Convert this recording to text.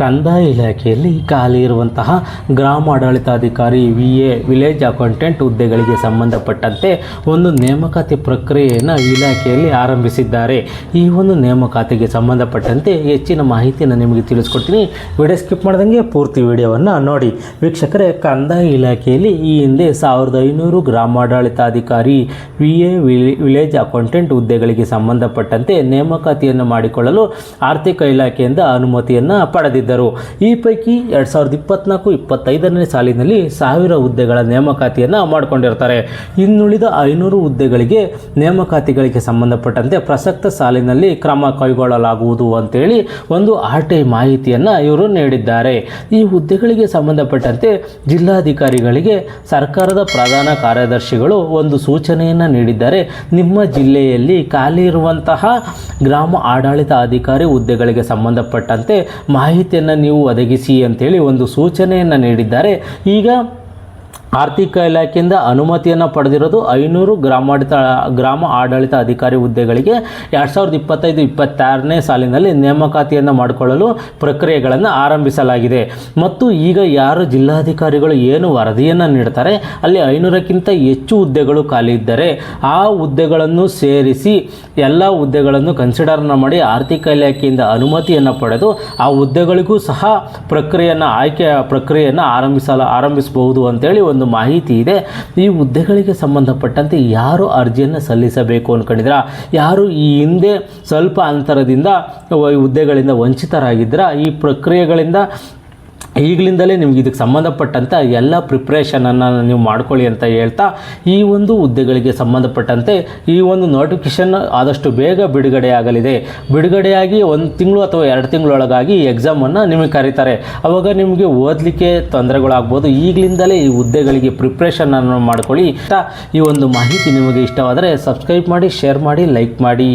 ಕಂದಾಯ ಇಲಾಖೆಯಲ್ಲಿ ಖಾಲಿ ಇರುವಂತಹ ಗ್ರಾಮ ಆಡಳಿತಾಧಿಕಾರಿ ವಿ ಎ ವಿಲೇಜ್ ಅಕೌಂಟೆಂಟ್ ಹುದ್ದೆಗಳಿಗೆ ಸಂಬಂಧಪಟ್ಟಂತೆ ಒಂದು ನೇಮಕಾತಿ ಪ್ರಕ್ರಿಯೆಯನ್ನು ಇಲಾಖೆಯಲ್ಲಿ ಆರಂಭಿಸಿದ್ದಾರೆ. ಈ ಒಂದು ನೇಮಕಾತಿಗೆ ಸಂಬಂಧಪಟ್ಟಂತೆ ಹೆಚ್ಚಿನ ಮಾಹಿತಿಯನ್ನು ನಿಮಗೆ ತಿಳಿಸ್ಕೊಡ್ತೀನಿ. ವಿಡಿಯೋ ಸ್ಕಿಪ್ ಮಾಡ್ದಂಗೆ ಪೂರ್ತಿ ವಿಡಿಯೋವನ್ನು ನೋಡಿ. ವೀಕ್ಷಕರೇ, ಕಂದಾಯ ಇಲಾಖೆಯಲ್ಲಿ ಈ ಹಿಂದೆ ಸಾವಿರದ ಐನೂರು ಗ್ರಾಮಾಡಳಿತಾಧಿಕಾರಿ ವಿ ಎ ವಿಲೇಜ್ ಅಕೌಂಟೆಂಟ್ ಹುದ್ದೆಗಳಿಗೆ ಸಂಬಂಧಪಟ್ಟಂತೆ ನೇಮಕಾತಿಯನ್ನು ಮಾಡಿಕೊಳ್ಳಲು ಆರ್ಥಿಕ ಇಲಾಖೆಯಿಂದ ಅನುಮತಿಯನ್ನು ಪಡೆದಿದ್ದರು ಈ ಪೈಕಿ ಎರಡು ಸಾವಿರದ ಇಪ್ಪತ್ನಾಲ್ಕು ಇಪ್ಪತ್ತೈದನೇ ಸಾಲಿನಲ್ಲಿ ಸಾವಿರ ಹುದ್ದೆಗಳ ನೇಮಕಾತಿಯನ್ನು ಮಾಡಿಕೊಂಡಿರ್ತಾರೆ. ಇನ್ನುಳಿದ ಐನೂರು ಹುದ್ದೆಗಳಿಗೆ ನೇಮಕಾತಿಗಳಿಗೆ ಸಂಬಂಧಪಟ್ಟಂತೆ ಪ್ರಸಕ್ತ ಸಾಲಿನಲ್ಲಿ ಕ್ರಮ ಕೈಗೊಳ್ಳಲಾಗುವುದು ಅಂತೇಳಿ ಒಂದು ಆಟೆ ಮಾಹಿತಿಯನ್ನು ಇವರು ನೀಡಿದ್ದಾರೆ. ಈ ಹುದ್ದೆಗಳಿಗೆ ಸಂಬಂಧಪಟ್ಟಂತೆ ಜಿಲ್ಲಾಧಿಕಾರಿಗಳಿಗೆ ಸರ್ಕಾರದ ಪ್ರಧಾನ ಕಾರ್ಯದರ್ಶಿಗಳು ಒಂದು ಸೂಚನೆಯನ್ನು ನೀಡಿದ್ದಾರೆ. ನಿಮ್ಮ ಜಿಲ್ಲೆಯಲ್ಲಿ ಖಾಲಿ ಇರುವಂತಹ ಗ್ರಾಮ ಆಡಳಿತ ಅಧಿಕಾರಿ ಹುದ್ದೆಗಳಿಗೆ ಸಂಬಂಧಪಟ್ಟಂತೆ ಮಾಹಿತಿಯನ್ನು ನೀವು ಒದಗಿಸಿ ಅಂತೇಳಿ ಒಂದು ಸೂಚನೆಯನ್ನು ನೀಡಿದ್ದಾರೆ. ಈಗ ಆರ್ಥಿಕ ಇಲಾಖೆಯಿಂದ ಅನುಮತಿಯನ್ನು ಪಡೆದಿರೋದು ಐನೂರು ಗ್ರಾಮಾಡಳಿತ, ಗ್ರಾಮ ಆಡಳಿತ ಅಧಿಕಾರಿ ಹುದ್ದೆಗಳಿಗೆ ಎರಡು ಸಾವಿರದ ಇಪ್ಪತ್ತೈದು, ಇಪ್ಪತ್ತಾರನೇ ಸಾಲಿನಲ್ಲಿ ನೇಮಕಾತಿಯನ್ನು ಮಾಡಿಕೊಳ್ಳಲು ಪ್ರಕ್ರಿಯೆಗಳನ್ನು ಆರಂಭಿಸಲಾಗಿದೆ. ಮತ್ತು ಈಗ ಯಾರು ಜಿಲ್ಲಾಧಿಕಾರಿಗಳು ಏನು ವರದಿಯನ್ನು ನೀಡ್ತಾರೆ, ಅಲ್ಲಿ ಐನೂರಕ್ಕಿಂತ ಹೆಚ್ಚು ಹುದ್ದೆಗಳು ಖಾಲಿ ಇದ್ದರೆ ಆ ಹುದ್ದೆಗಳನ್ನು ಸೇರಿಸಿ ಎಲ್ಲ ಹುದ್ದೆಗಳನ್ನು ಕನ್ಸಿಡರ್ನ ಮಾಡಿ ಆರ್ಥಿಕ ಇಲಾಖೆಯಿಂದ ಅನುಮತಿಯನ್ನು ಪಡೆದು ಆ ಹುದ್ದೆಗಳಿಗೂ ಸಹ ಪ್ರಕ್ರಿಯೆಯನ್ನು, ಆಯ್ಕೆ ಪ್ರಕ್ರಿಯೆಯನ್ನು ಆರಂಭಿಸಲು, ಆರಂಭಿಸಬಹುದು ಅಂತೇಳಿ ಒಂದು ಮಾಹಿತಿ ಇದೆ. ಈ ಹುದ್ದೆಗಳಿಗೆ ಸಂಬಂಧಪಟ್ಟಂತೆ ಯಾರು ಅರ್ಜಿಯನ್ನು ಸಲ್ಲಿಸಬೇಕು ಅಂದ್ಕೊಂಡಿದ್ರ ಯಾರು ಈ ಹಿಂದೆ ಸ್ವಲ್ಪ ಅಂತರದಿಂದ ಈ ಹುದ್ದೆಗಳಿಂದ ವಂಚಿತರಾಗಿದ್ದರ? ಈ ಪ್ರಕ್ರಿಯೆಗಳಿಂದ ಈಗಲಿಂದಲೇ ನಿಮ್ಗೆ ಇದಕ್ಕೆ ಸಂಬಂಧಪಟ್ಟಂಥ ಎಲ್ಲ ಪ್ರಿಪ್ರೇಷನನ್ನು ನೀವು ಮಾಡ್ಕೊಳ್ಳಿ ಅಂತ ಹೇಳ್ತಾ ಈ ಒಂದು ಹುದ್ದೆಗಳಿಗೆ ಸಂಬಂಧಪಟ್ಟಂತೆ ಈ ಒಂದು ನೋಟಿಫಿಕೇಷನ್ ಆದಷ್ಟು ಬೇಗ ಬಿಡುಗಡೆ ಆಗಲಿದೆ. ಬಿಡುಗಡೆಯಾಗಿ ಒಂದು ತಿಂಗಳು ಅಥವಾ ಎರಡು ತಿಂಗಳೊಳಗಾಗಿ ಎಕ್ಸಾಮನ್ನು ನಿಮಗೆ ಕರೀತಾರೆ. ಅವಾಗ ನಿಮಗೆ ಓದಲಿಕ್ಕೆ ತೊಂದರೆಗಳಾಗ್ಬೋದು. ಈಗಲಿಂದಲೇ ಈ ಹುದ್ದೆಗಳಿಗೆ ಪ್ರಿಪ್ರೇಷನನ್ನು ಮಾಡ್ಕೊಳ್ಳಿ ಈ ಒಂದು ಮಾಹಿತಿ ನಿಮಗೆ ಇಷ್ಟವಾದರೆ ಸಬ್ಸ್ಕ್ರೈಬ್ ಮಾಡಿ ಶೇರ್ ಮಾಡಿ ಲೈಕ್ ಮಾಡಿ.